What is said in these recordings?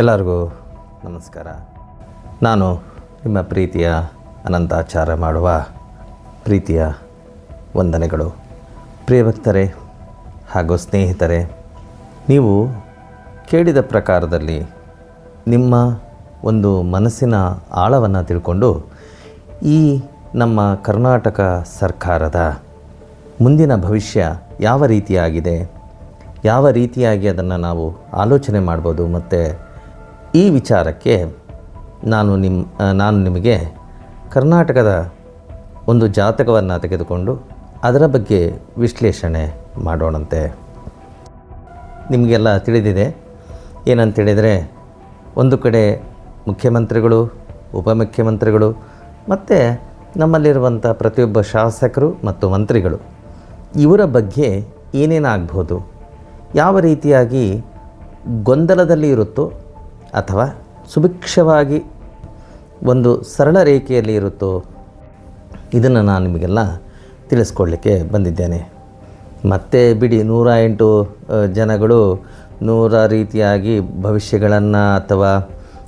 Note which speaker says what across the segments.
Speaker 1: ಎಲ್ಲರಿಗೂ ನಮಸ್ಕಾರ. ನಾನು ನಿಮ್ಮ ಪ್ರೀತಿಯ ಅನಂತಾಚಾರ ಮಾಡುವ ಪ್ರೀತಿಯ ವಂದನೆಗಳು. ಪ್ರಿಯ ಭಕ್ತರೇ ಹಾಗೂ ಸ್ನೇಹಿತರೆ, ನೀವು ಕೇಳಿದ ಪ್ರಕಾರದಲ್ಲಿ ನಿಮ್ಮ ಒಂದು ಮನಸ್ಸಿನ ಆಳವನ್ನು ತಿಳ್ಕೊಂಡು ಈ ನಮ್ಮ ಕರ್ನಾಟಕ ಸರ್ಕಾರದ ಮುಂದಿನ ಭವಿಷ್ಯ ಯಾವ ರೀತಿಯಾಗಿದೆ, ಯಾವ ರೀತಿಯಾಗಿ ಅದನ್ನು ನಾವು ಆಲೋಚನೆ ಮಾಡ್ಬೋದು ಮತ್ತು ಈ ವಿಚಾರಕ್ಕೆ ನಾನು ನಿಮ್ಮ ನಾನು ನಿಮಗೆ ಕರ್ನಾಟಕದ ಒಂದು ಜಾತಕವನ್ನು ತೆಗೆದುಕೊಂಡು ಅದರ ಬಗ್ಗೆ ವಿಶ್ಲೇಷಣೆ ಮಾಡೋಣಂತೆ. ನಿಮಗೆಲ್ಲ ತಿಳಿದಿದೆ. ಏನಂತೇಳಿದರೆ ಒಂದು ಕಡೆ ಮುಖ್ಯಮಂತ್ರಿಗಳು, ಉಪಮುಖ್ಯಮಂತ್ರಿಗಳು ಮತ್ತು ನಮ್ಮಲ್ಲಿರುವಂಥ ಪ್ರತಿಯೊಬ್ಬ ಶಾಸಕರು ಮತ್ತು ಮಂತ್ರಿಗಳು ಇವರ ಬಗ್ಗೆ ಏನೇನಾಗ್ಬೋದು, ಯಾವ ರೀತಿಯಾಗಿ ಗೊಂದಲದಲ್ಲಿ ಇರುತ್ತೋ ಅಥವಾ ಸುಭಿಕ್ಷವಾಗಿ ಒಂದು ಸರಳ ರೇಖೆಯಲ್ಲಿ ಇರುತ್ತೋ, ಇದನ್ನು ನಾನು ನಿಮಗೆಲ್ಲ ತಿಳಿಸ್ಕೊಡ್ಲಿಕ್ಕೆ ಬಂದಿದ್ದೇನೆ. ಮತ್ತೆ ಬಿಡಿ, ನೂರ ಎಂಟು ಜನಗಳು ನೂರ ರೀತಿಯಾಗಿ ಭವಿಷ್ಯಗಳನ್ನು ಅಥವಾ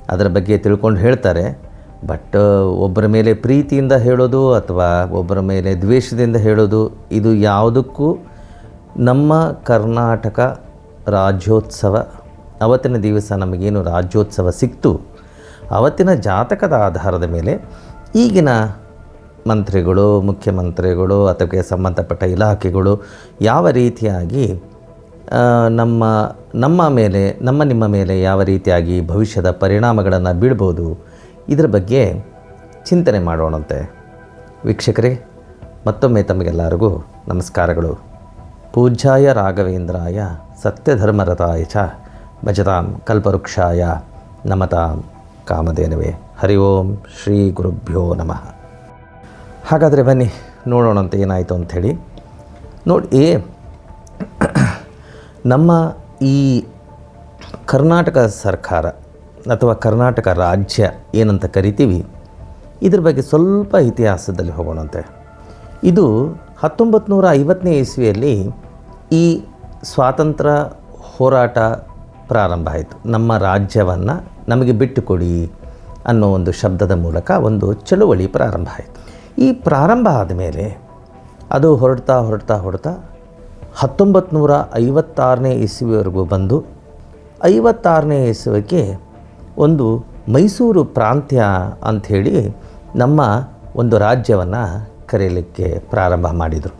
Speaker 1: ಅದರ ಬಗ್ಗೆ ತಿಳ್ಕೊಂಡು ಹೇಳ್ತಾರೆ. ಬಟ್, ಒಬ್ಬರ ಮೇಲೆ ಪ್ರೀತಿಯಿಂದ ಹೇಳೋದು ಅಥವಾ ಒಬ್ಬರ ಮೇಲೆ ದ್ವೇಷದಿಂದ ಹೇಳೋದು, ಇದು ಯಾವುದಕ್ಕೂ ನಮ್ಮ ಕರ್ನಾಟಕ ರಾಜ್ಯೋತ್ಸವ ಅವತ್ತಿನ ದಿವಸ ನಮಗೇನು ರಾಜ್ಯೋತ್ಸವ ಸಿಕ್ತು? ಅವತ್ತಿನ ಜಾತಕದ ಆಧಾರದ ಮೇಲೆ ಈಗಿನ ಮಂತ್ರಿಗಳು, ಮುಖ್ಯಮಂತ್ರಿಗಳು ಅಥವಾ ಸಂಬಂಧಪಟ್ಟ ಇಲಾಖೆಗಳು ಯಾವ ರೀತಿಯಾಗಿ ನಮ್ಮ ನಮ್ಮ ಮೇಲೆ, ನಮ್ಮ ನಿಮ್ಮ ಮೇಲೆ ಯಾವ ರೀತಿಯಾಗಿ ಭವಿಷ್ಯದ ಪರಿಣಾಮಗಳನ್ನು ಬೀಳ್ಬೋದು? ಇದರ ಬಗ್ಗೆ ಚಿಂತನೆ ಮಾಡೋಣಂತೆ. ವೀಕ್ಷಕರೇ, ಮತ್ತೊಮ್ಮೆ ತಮಗೆಲ್ಲರಿಗೂ ನಮಸ್ಕಾರಗಳು. ಪೂಜ್ಯಾಯ ರಾಘವೇಂದ್ರಾಯ ಸತ್ಯಧರ್ಮರತಾಯ ಚ. ಭಜತಾಂ ಕಲ್ಪವೃಕ್ಷಾಯ ನಮತಾಂ ಕಾಮಧೇನವೇ. ಹರಿ ಓಂ ಶ್ರೀ ಗುರುಭ್ಯೋ ನಮಃ. ಹಾಗಾದರೆ ಬನ್ನಿ ನೋಡೋಣಂತೆ ಏನಾಯಿತು ಅಂಥೇಳಿ. ನೋಡಿ ನಮ್ಮ ಈ ಕರ್ನಾಟಕ ಸರ್ಕಾರ ಅಥವಾ ಕರ್ನಾಟಕ ರಾಜ್ಯ ಏನಂತ ಕರಿತೀವಿ, ಇದ್ರ ಬಗ್ಗೆ ಸ್ವಲ್ಪ ಇತಿಹಾಸದಲ್ಲಿ ಹೋಗೋಣಂತೆ ಇದು ಹತ್ತೊಂಬತ್ತು ನೂರ ಐವತ್ತನೇ ಇಸ್ವಿಯಲ್ಲಿ ಈ ಸ್ವಾತಂತ್ರ್ಯ ಹೋರಾಟ ಪ್ರಾರಂಭ ಆಯಿತು. ನಮ್ಮ ರಾಜ್ಯವನ್ನು ನಮಗೆ ಬಿಟ್ಟುಕೊಡಿ ಅನ್ನೋ ಒಂದು ಶಬ್ದದ ಮೂಲಕ ಒಂದು ಚಳುವಳಿ ಪ್ರಾರಂಭ ಆಯಿತು. ಈ ಪ್ರಾರಂಭ ಆದಮೇಲೆ ಅದು ಹೊರಡ್ತಾ ಹೊರಡ್ತಾ ಹೊರಡ್ತಾ ಹತ್ತೊಂಬತ್ತು ನೂರ ಐವತ್ತಾರನೇ ಇಸುವಿವರೆಗೂ ಬಂದು ಐವತ್ತಾರನೇ ಇಸುವಕ್ಕೆ ಒಂದು ಮೈಸೂರು ಪ್ರಾಂತ್ಯ ಅಂಥೇಳಿ ನಮ್ಮ ಒಂದು ರಾಜ್ಯವನ್ನು ಕರೆಯಲಿಕ್ಕೆ ಪ್ರಾರಂಭ ಮಾಡಿದರು.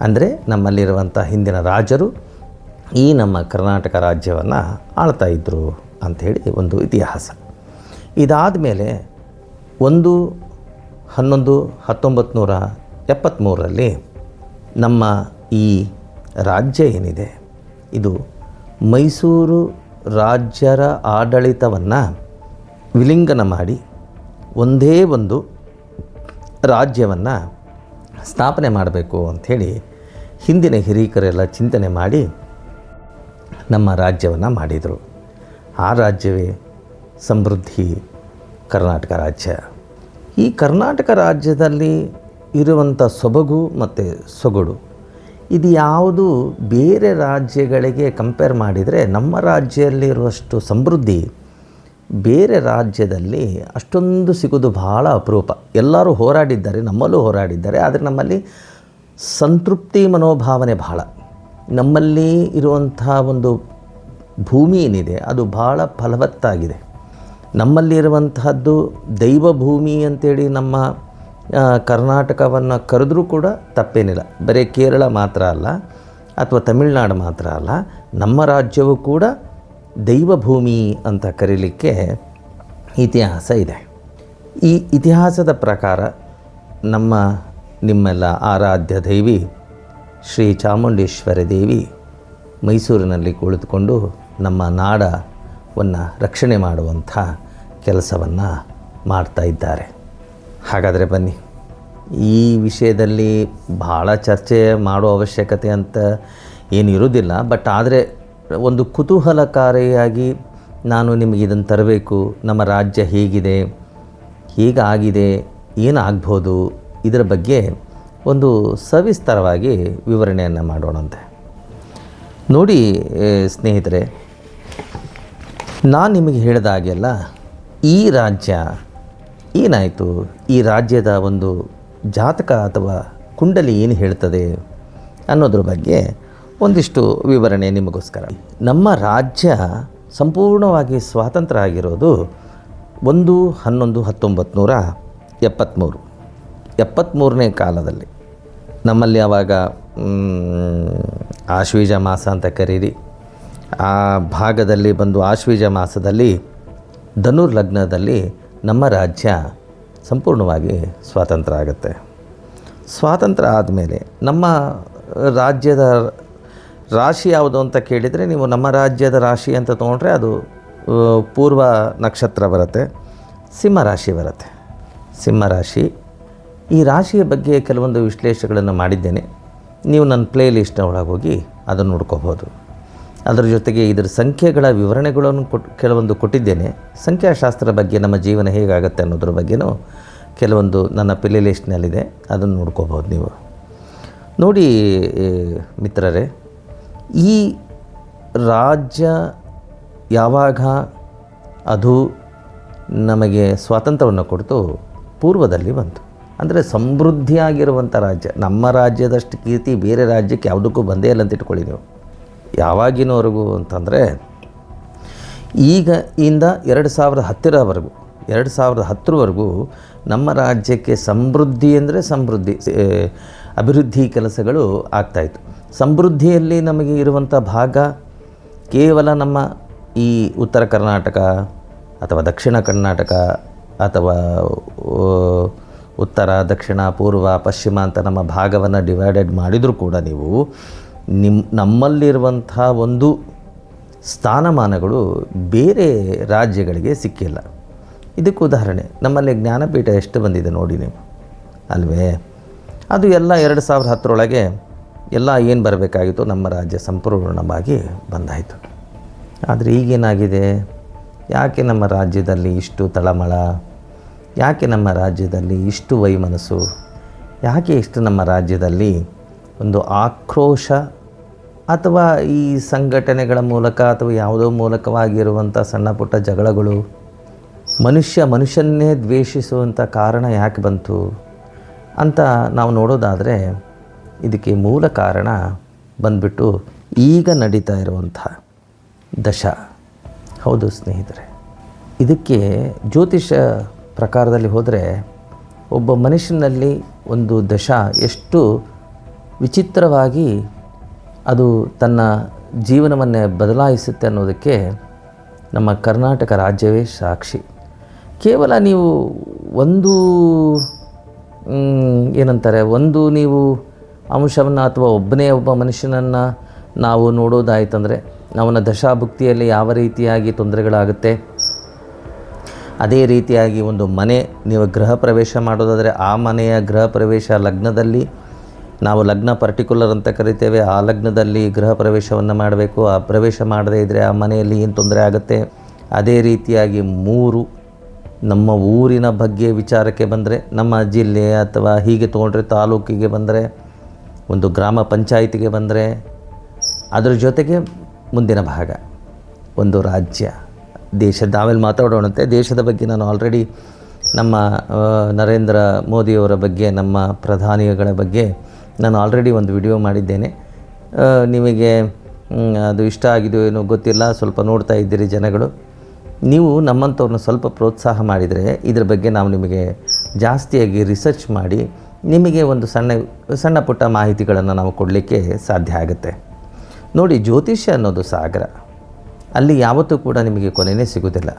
Speaker 1: ಅಂದರೆ ನಮ್ಮಲ್ಲಿರುವಂಥ ಹಿಂದಿನ ರಾಜರು ಈ ನಮ್ಮ ಕರ್ನಾಟಕ ರಾಜ್ಯವನ್ನು ಆಳ್ತಾ ಇದ್ದರು ಅಂಥೇಳಿ ಒಂದು ಇತಿಹಾಸ. ಇದಾದ ಮೇಲೆ ಒಂದು ಹನ್ನೊಂದು ಹತ್ತೊಂಬತ್ತು ನೂರ ಎಪ್ಪತ್ತ್ಮೂರರಲ್ಲಿ ನಮ್ಮ ಈ ರಾಜ್ಯ ಏನಿದೆ, ಇದು ಮೈಸೂರು ರಾಜ್ಯರ ಆಡಳಿತವನ್ನು ವಿಲಿಂಗನ ಮಾಡಿ ಒಂದೇ ಒಂದು ರಾಜ್ಯವನ್ನು ಸ್ಥಾಪನೆ ಮಾಡಬೇಕು ಅಂಥೇಳಿ ಹಿಂದಿನ ಹಿರೀಕರೆಲ್ಲ ಚಿಂತನೆ ಮಾಡಿ ನಮ್ಮ ರಾಜ್ಯವನ್ನು ಮಾಡಿದರು. ಆ ರಾಜ್ಯವೇ ಸಮೃದ್ಧಿ ಕರ್ನಾಟಕ ರಾಜ್ಯ. ಈ ಕರ್ನಾಟಕ ರಾಜ್ಯದಲ್ಲಿ ಇರುವಂಥ ಸೊಬಗು ಮತ್ತು ಸೊಗಡು, ಇದು ಯಾವುದು ಬೇರೆ ರಾಜ್ಯಗಳಿಗೆ ಕಂಪೇರ್ ಮಾಡಿದರೆ ನಮ್ಮ ರಾಜ್ಯದಲ್ಲಿರುವಷ್ಟು ಸಮೃದ್ಧಿ ಬೇರೆ ರಾಜ್ಯದಲ್ಲಿ ಅಷ್ಟೊಂದು ಸಿಗೋದು ಬಹಳ ಅಪರೂಪ. ಎಲ್ಲರೂ ಹೋರಾಡಿದ್ದಾರೆ, ನಮ್ಮಲ್ಲೂ ಹೋರಾಡಿದ್ದಾರೆ, ಆದರೆ ನಮ್ಮಲ್ಲಿ ಸಂತೃಪ್ತಿ ಮನೋಭಾವನೆ ಬಹಳ. ನಮ್ಮಲ್ಲಿ ಇರುವಂತಹ ಒಂದು ಭೂಮಿ ಏನಿದೆ, ಅದು ಬಹಳ ಫಲವತ್ತಾಗಿದೆ. ನಮ್ಮಲ್ಲಿರುವಂತಹದ್ದು ದೈವ ಭೂಮಿ ಅಂತೇಳಿ ನಮ್ಮ ಕರ್ನಾಟಕವನ್ನು ಕರೆದ್ರೂ ಕೂಡ ತಪ್ಪೇನಿಲ್ಲ. ಬರೀ ಕೇರಳ ಮಾತ್ರ ಅಲ್ಲ, ಅಥವಾ ತಮಿಳುನಾಡು ಮಾತ್ರ ಅಲ್ಲ, ನಮ್ಮ ರಾಜ್ಯವು ಕೂಡ ದೈವ ಭೂಮಿ ಅಂತ ಕರೀಲಿಕ್ಕೆ ಇತಿಹಾಸ ಇದೆ. ಈ ಇತಿಹಾಸದ ಪ್ರಕಾರ ನಮ್ಮ ನಿಮ್ಮೆಲ್ಲ ಆರಾಧ್ಯ ದೇವಿ ಶ್ರೀ ಚಾಮುಂಡೇಶ್ವರಿ ದೇವಿ ಮೈಸೂರಿನಲ್ಲಿ ಕುಳಿತುಕೊಂಡು ನಮ್ಮ ನಾಡವನ್ನು ರಕ್ಷಣೆ ಮಾಡುವಂಥ ಕೆಲಸವನ್ನು ಮಾಡ್ತಾ ಇದ್ದಾರೆ. ಹಾಗಾದರೆ ಬನ್ನಿ, ಈ ವಿಷಯದಲ್ಲಿ ಭಾಳ ಚರ್ಚೆ ಮಾಡೋ ಅವಶ್ಯಕತೆ ಅಂತ ಏನು ಇರೋದಿಲ್ಲ ಬಟ್ ಆದರೆ ಒಂದು ಕುತೂಹಲಕಾರಿಯಾಗಿ ನಾನು ನಿಮಗೆ ಇದನ್ನು ತರಬೇಕು, ನಮ್ಮ ರಾಜ್ಯ ಹೇಗಿದೆ, ಹೇಗಾಗಿದೆ, ಏನಾಗ್ಬೋದು, ಇದರ ಬಗ್ಗೆ ಒಂದು ಸವಿಸ್ತಾರವಾಗಿ ವಿವರಣೆಯನ್ನು ಮಾಡೋಣಂತೆ. ನೋಡಿ ಸ್ನೇಹಿತರೆ, ನಾನು ನಿಮಗೆ ಹೇಳಿದ ಹಾಗೆಲ್ಲ ಈ ರಾಜ್ಯ ಏನಾಯಿತು? ಈ ರಾಜ್ಯದ ಒಂದು ಜಾತಕ ಅಥವಾ ಕುಂಡಲಿ ಏನು ಹೇಳ್ತದೆ ಅನ್ನೋದ್ರ ಬಗ್ಗೆ ಒಂದಿಷ್ಟು ವಿವರಣೆ ನಿಮಗೋಸ್ಕರ. ನಮ್ಮ ರಾಜ್ಯ ಸಂಪೂರ್ಣವಾಗಿ ಸ್ವಾತಂತ್ರ್ಯ ಆಗಿರೋದು ಒಂದು ಹನ್ನೊಂದು ಹತ್ತೊಂಬತ್ತು ನೂರ ಎಪ್ಪತ್ತ್ಮೂರು ಎಪ್ಪತ್ತ್ಮೂರನೇ ಕಾಲದಲ್ಲಿ. ನಮ್ಮಲ್ಲಿ ಆವಾಗ ಆಶ್ವೀಜ ಮಾಸ ಅಂತ ಕರೀರಿ. ಆ ಭಾಗದಲ್ಲಿ ಬಂದು ಆಶ್ವೀಜ ಮಾಸದಲ್ಲಿ ಧನುರ್ ಲಗ್ನದಲ್ಲಿ ನಮ್ಮ ರಾಜ್ಯ ಸಂಪೂರ್ಣವಾಗಿ ಸ್ವಾತಂತ್ರ್ಯ ಆಗುತ್ತೆ. ಸ್ವಾತಂತ್ರ್ಯ ಆದಮೇಲೆ ನಮ್ಮ ರಾಜ್ಯದ ರಾಶಿ ಯಾವುದು ಅಂತ ಕೇಳಿದರೆ ನೀವು ನಮ್ಮ ರಾಜ್ಯದ ರಾಶಿ ಅಂತ ತೊಗೊಂಡ್ರೆ ಅದು ಪೂರ್ವ ನಕ್ಷತ್ರ ಬರುತ್ತೆ ಸಿಂಹರಾಶಿ ಬರುತ್ತೆ. ಸಿಂಹ ರಾಶಿ ಈ ರಾಶಿಯ ಬಗ್ಗೆ ಕೆಲವೊಂದು ವಿಶ್ಲೇಷಣೆಗಳನ್ನು ಮಾಡಿದ್ದೇನೆ. ನೀವು ನನ್ನ ಪ್ಲೇ ಲಿಸ್ಟ್ನ ಒಳಗೆ ಹೋಗಿ ಅದನ್ನು ನೋಡ್ಕೋಬೋದು ಅದರ ಜೊತೆಗೆ ಇದರ ಸಂಖ್ಯೆಗಳ ವಿವರಣೆಗಳನ್ನು ಕೊಟ್ಟು ಕೆಲವೊಂದು ಕೊಟ್ಟಿದ್ದೇನೆ. ಸಂಖ್ಯಾಶಾಸ್ತ್ರ ಬಗ್ಗೆ ನಮ್ಮ ಜೀವನ ಹೇಗಾಗುತ್ತೆ ಅನ್ನೋದ್ರ ಬಗ್ಗೆನೂ ಕೆಲವೊಂದು ನನ್ನ ಪ್ಲೇ ಲಿಸ್ಟ್ನಲ್ಲಿದೆ ಅದನ್ನು ನೋಡ್ಕೋಬೋದು ನೀವು. ನೋಡಿ ಮಿತ್ರರೇ, ಈ ರಾಜ್ಯ ಯಾವಾಗ ಅದು ನಮಗೆ ಸ್ವಾತಂತ್ರ್ಯವನ್ನು ಕೊಡ್ತು? ಪೂರ್ವದಲ್ಲಿ ಬಂತು. ಅಂದರೆ ಸಮೃದ್ಧಿಯಾಗಿರುವಂಥ ರಾಜ್ಯ. ನಮ್ಮ ರಾಜ್ಯದಷ್ಟು ಕೀರ್ತಿ ಬೇರೆ ರಾಜ್ಯಕ್ಕೆ ಯಾವುದಕ್ಕೂ ಬಂದೇ ಇಲ್ಲ ಅಂತ ಇಟ್ಕೊಳ್ಳಿ ನೀವು. ಯಾವಾಗಿನವರೆಗೂ ಅಂತಂದರೆ, ಈಗ ಇಂದ ಎರಡು ಸಾವಿರದ ಹತ್ತಿರವರೆಗೂ ಎರಡು ಸಾವಿರದ ಹತ್ತರವರೆಗೂ ನಮ್ಮ ರಾಜ್ಯಕ್ಕೆ ಸಮೃದ್ಧಿ ಅಂದರೆ ಸಮೃದ್ಧಿ ಅಭಿವೃದ್ಧಿ ಕೆಲಸಗಳು ಆಗ್ತಾಯಿತ್ತು ಸಮೃದ್ಧಿಯಲ್ಲಿ ನಮಗೆ ಇರುವಂಥ ಭಾಗ ಕೇವಲ ನಮ್ಮ ಈ ಉತ್ತರ ಕರ್ನಾಟಕ ಅಥವಾ ದಕ್ಷಿಣ ಕರ್ನಾಟಕ ಅಥವಾ ಉತ್ತರ, ದಕ್ಷಿಣ, ಪೂರ್ವ, ಪಶ್ಚಿಮ ಅಂತ ನಮ್ಮ ಭಾಗವನ್ನು ಡಿವೈಡೆಡ್ ಮಾಡಿದರೂ ಕೂಡ ನೀವು ನಿಮ್ಮ ನಮ್ಮಲ್ಲಿರುವಂಥ ಒಂದು ಸ್ಥಾನಮಾನಗಳು ಬೇರೆ ರಾಜ್ಯಗಳಿಗೆ ಸಿಕ್ಕಿಲ್ಲ. ಇದಕ್ಕೆ ಉದಾಹರಣೆ, ನಮ್ಮಲ್ಲಿ ಜ್ಞಾನಪೀಠ ಎಷ್ಟು ಬಂದಿದೆ ನೋಡಿ ನೀವು. ಅಲ್ವೇ? ಅದು ಎಲ್ಲ ಎರಡು ಸಾವಿರದ ಹತ್ತರೊಳಗೆ ಎಲ್ಲ ಏನು ಬರಬೇಕಾಗಿತ್ತು? ನಮ್ಮ ರಾಜ್ಯ ಸಂಪೂರ್ಣವಾಗಿ ಬಂದಾಯಿತು. ಆದರೆ ಈಗೇನಾಗಿದೆ? ಯಾಕೆ ನಮ್ಮ ರಾಜ್ಯದಲ್ಲಿ ಇಷ್ಟು ತಳಮಳ? ಯಾಕೆ ನಮ್ಮ ರಾಜ್ಯದಲ್ಲಿ ಇಷ್ಟು ವೈಮನಸ್ಸು? ಯಾಕೆ ಇಷ್ಟು ನಮ್ಮ ರಾಜ್ಯದಲ್ಲಿ ಒಂದು ಆಕ್ರೋಶ ಅಥವಾ ಈ ಸಂಘಟನೆಗಳ ಮೂಲಕ ಅಥವಾ ಯಾವುದೋ ಮೂಲಕವಾಗಿರುವಂಥ ಸಣ್ಣ ಪುಟ್ಟ ಜಗಳಗಳು? ಮನುಷ್ಯ ಮನುಷ್ಯನ್ನೇ ದ್ವೇಷಿಸುವಂಥ ಕಾರಣ ಯಾಕೆ ಬಂತು? ಅಂತ ನಾವು ನೋಡೋದಾದರೆ ಇದಕ್ಕೆ ಮೂಲ ಕಾರಣ ಬಂದ್ಬಿಟ್ಟು ಈಗ ನಡೀತಾ ಇರುವಂಥ ದಶ. ಹೌದು ಸ್ನೇಹಿತರೆ, ಇದಕ್ಕೆ ಜ್ಯೋತಿಷ ಪ್ರಕಾರದಲ್ಲಿ ಹೋದರೆ ಒಬ್ಬ ಮನುಷ್ಯನಲ್ಲಿ ಒಂದು ದಶ ಎಷ್ಟು ವಿಚಿತ್ರವಾಗಿ ಅದು ತನ್ನ ಜೀವನವನ್ನೇ ಬದಲಾಯಿಸುತ್ತೆ ಅನ್ನೋದಕ್ಕೆ ನಮ್ಮ ಕರ್ನಾಟಕ ರಾಜ್ಯವೇ ಸಾಕ್ಷಿ. ಕೇವಲ ನೀವು ಒಂದು ಏನಂತಾರೆ, ಒಂದು ನೀವು ಅಂಶವನ್ನು ಅಥವಾ ಒಬ್ಬನೇ ಒಬ್ಬ ಮನುಷ್ಯನನ್ನು ನಾವು ನೋಡೋದಾಯ್ತಂದರೆ, ಅವನ ದಶಾಭುಕ್ತಿಯಲ್ಲಿ ಯಾವ ರೀತಿಯಾಗಿ ತೊಂದರೆಗಳಾಗುತ್ತೆ ಅದೇ ರೀತಿಯಾಗಿ ಒಂದು ಮನೆ ನೀವು ಗೃಹ ಪ್ರವೇಶ ಮಾಡೋದಾದರೆ ಆ ಮನೆಯ ಗೃಹ ಪ್ರವೇಶ ಲಗ್ನದಲ್ಲಿ ನಾವು ಲಗ್ನ ಪರ್ಟಿಕ್ಯುಲರ್ ಅಂತ ಕರಿತೇವೆ. ಆ ಲಗ್ನದಲ್ಲಿ ಗೃಹ ಪ್ರವೇಶವನ್ನು ಮಾಡಬೇಕು. ಆ ಪ್ರವೇಶ ಮಾಡದೇ ಇದ್ದರೆ ಆ ಮನೆಯಲ್ಲಿ ಏನು ತೊಂದರೆ ಆಗುತ್ತೆ? ಅದೇ ರೀತಿಯಾಗಿ ಮೂರು ನಮ್ಮ ಊರಿನ ಬಗ್ಗೆ ವಿಚಾರಕ್ಕೆ ಬಂದರೆ, ನಮ್ಮ ಜಿಲ್ಲೆ ಅಥವಾ ಹೀಗೆ ತೊಗೊಂಡ್ರೆ ತಾಲೂಕಿಗೆ ಬಂದರೆ, ಒಂದು ಗ್ರಾಮ ಪಂಚಾಯಿತಿಗೆ ಬಂದರೆ, ಅದರ ಜೊತೆಗೆ ಮುಂದಿನ ಭಾಗ, ಒಂದು ರಾಜ್ಯ. ದೇಶದ ಆಮೇಲೆ ಮಾತಾಡೋಣಂತೆ ದೇಶದ ಬಗ್ಗೆ ನಾನು ಆಲ್ರೆಡಿ ನಮ್ಮ ನರೇಂದ್ರ ಮೋದಿಯವರ ಬಗ್ಗೆ, ನಮ್ಮ ಪ್ರಧಾನಿಗಳ ಬಗ್ಗೆ ನಾನು ಆಲ್ರೆಡಿ ಒಂದು ವಿಡಿಯೋ ಮಾಡಿದ್ದೇನೆ. ನಿಮಗೆ ಅದು ಇಷ್ಟ ಆಗಿದೆಯೋ ಏನೋ ಗೊತ್ತಿಲ್ಲ, ಸ್ವಲ್ಪ ನೋಡ್ತಾ ಇದ್ದೀರಿ ಜನಗಳು. ನೀವು ನಮ್ಮಂಥವ್ರನ್ನ ಸ್ವಲ್ಪ ಪ್ರೋತ್ಸಾಹ ಮಾಡಿದರೆ ಇದ್ರ ಬಗ್ಗೆ ನಾವು ನಿಮಗೆ ಜಾಸ್ತಿಯಾಗಿ ರಿಸರ್ಚ್ ಮಾಡಿ ನಿಮಗೆ ಒಂದು ಸಣ್ಣ ಸಣ್ಣ ಪುಟ್ಟ ಮಾಹಿತಿಗಳನ್ನು ನಾವು ಕೊಡಲಿಕ್ಕೆ ಸಾಧ್ಯ ಆಗುತ್ತೆ. ನೋಡಿ, ಜ್ಯೋತಿಷ್ಯ ಅನ್ನೋದು ಸಾಗರ. ಅಲ್ಲಿ ಯಾವತ್ತೂ ಕೂಡ ನಿಮಗೆ ಕೊನೆಯೇ ಸಿಗುವುದಿಲ್ಲ.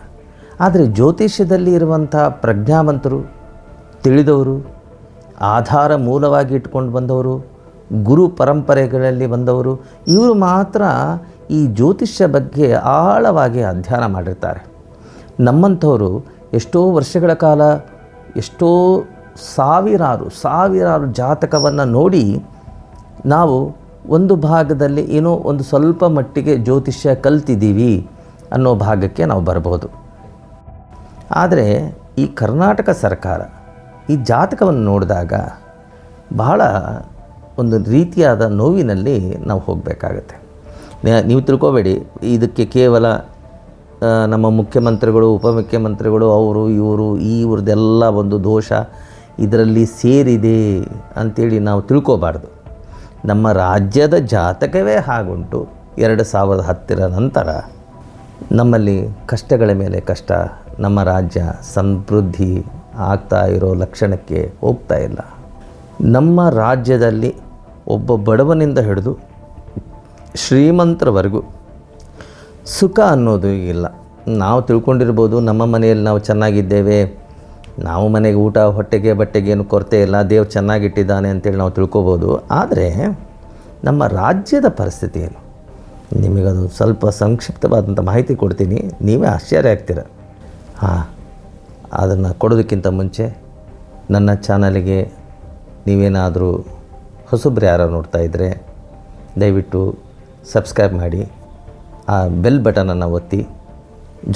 Speaker 1: ಆದರೆ ಜ್ಯೋತಿಷ್ಯದಲ್ಲಿ ಇರುವಂಥ ಪ್ರಜ್ಞಾವಂತರು, ತಿಳಿದವರು, ಆಧಾರ ಮೂಲವಾಗಿ ಇಟ್ಕೊಂಡು ಬಂದವರು, ಗುರು ಪರಂಪರೆಗಳಲ್ಲಿ ಬಂದವರು, ಇವರು ಮಾತ್ರ ಈ ಜ್ಯೋತಿಷ್ಯ ಬಗ್ಗೆ ಆಳವಾಗಿ ಅಧ್ಯಯನ ಮಾಡಿರ್ತಾರೆ. ನಮ್ಮಂಥವರು ಎಷ್ಟೋ ವರ್ಷಗಳ ಕಾಲ ಎಷ್ಟೋ ಸಾವಿರಾರು ಸಾವಿರಾರು ಜಾತಕವನ್ನು ನೋಡಿ ನಾವು ಒಂದು ಭಾಗದಲ್ಲಿ ಏನೋ ಒಂದು ಸ್ವಲ್ಪ ಮಟ್ಟಿಗೆ ಜ್ಯೋತಿಷ್ಯ ಕಲ್ತಿದ್ದೀವಿ ಅನ್ನೋ ಭಾಗಕ್ಕೆ ನಾವು ಬರಬಹುದು. ಆದರೆ ಈ ಕರ್ನಾಟಕ ಸರ್ಕಾರ ಈ ಜಾತಕವನ್ನು ನೋಡಿದಾಗ ಬಹಳ ಒಂದು ರೀತಿಯಾದ ನೋವಿನಲ್ಲಿ ನಾವು ಹೋಗಬೇಕಾಗತ್ತೆ. ನೀವು ತಿಳ್ಕೊಬೇಡಿ, ಇದಕ್ಕೆ ಕೇವಲ ನಮ್ಮ ಮುಖ್ಯಮಂತ್ರಿಗಳು, ಉಪಮುಖ್ಯಮಂತ್ರಿಗಳು, ಅವರು, ಇವರು, ಈ ಇವ್ರದ್ದೆಲ್ಲ ಒಂದು ದೋಷ ಇದರಲ್ಲಿ ಸೇರಿದೆ ಅಂಥೇಳಿ ನಾವು ತಿಳ್ಕೋಬಾರ್ದು. ನಮ್ಮ ರಾಜ್ಯದ ಜಾತಕವೇ ಹಾಗುಂಟು ಎರಡು ಸಾವಿರದ ಹತ್ತಿರ ನಂತರ. ನಮ್ಮಲ್ಲಿ ಕಷ್ಟಗಳ ಮೇಲೆ ಕಷ್ಟ, ನಮ್ಮ ರಾಜ್ಯ ಸಮೃದ್ಧಿ ಆಗ್ತಾ ಇರೋ ಲಕ್ಷಣಕ್ಕೆ ಹೋಗ್ತಾ ಇಲ್ಲ. ನಮ್ಮ ರಾಜ್ಯದಲ್ಲಿ ಒಬ್ಬ ಬಡವನಿಂದ ಹಿಡಿದು ಶ್ರೀಮಂತರವರೆಗೂ ಸುಖ ಅನ್ನೋದು ಇಲ್ಲ. ನಾವು ತಿಳ್ಕೊಂಡಿರ್ಬೋದು ನಮ್ಮ ಮನೆಯಲ್ಲಿ ನಾವು ಚೆನ್ನಾಗಿದ್ದೇವೆ ನಾವು ಮನೆಗೆ ಊಟ, ಹೊಟ್ಟೆಗೆ ಬಟ್ಟೆಗೆ ಏನು ಕೊರತೆ ಇಲ್ಲ ದೇವ್ರು ಚೆನ್ನಾಗಿಟ್ಟಿದ್ದಾನೆ ಅಂತೇಳಿ ನಾವು ತಿಳ್ಕೊಬೋದು. ಆದರೆ ನಮ್ಮ ರಾಜ್ಯದ ಪರಿಸ್ಥಿತಿ ಏನು? ನಿಮಗದು ಸ್ವಲ್ಪ ಸಂಕ್ಷಿಪ್ತವಾದಂಥ ಮಾಹಿತಿ ಕೊಡ್ತೀನಿ. ನೀವೇ ಆಶ್ಚರ್ಯ ಆಗ್ತೀರ. ಹಾಂ, ಅದನ್ನು ಕೊಡೋದಕ್ಕಿಂತ ಮುಂಚೆ ನನ್ನ ಚಾನಲಿಗೆ ನೀವೇನಾದರೂ ಹೊಸಬ್ರು ಯಾರು ನೋಡ್ತಾ ಇದ್ದರೆ ದಯವಿಟ್ಟು ಸಬ್ಸ್ಕ್ರೈಬ್ ಮಾಡಿ, ಆ ಬೆಲ್ ಬಟನನ್ನು ಒತ್ತಿ,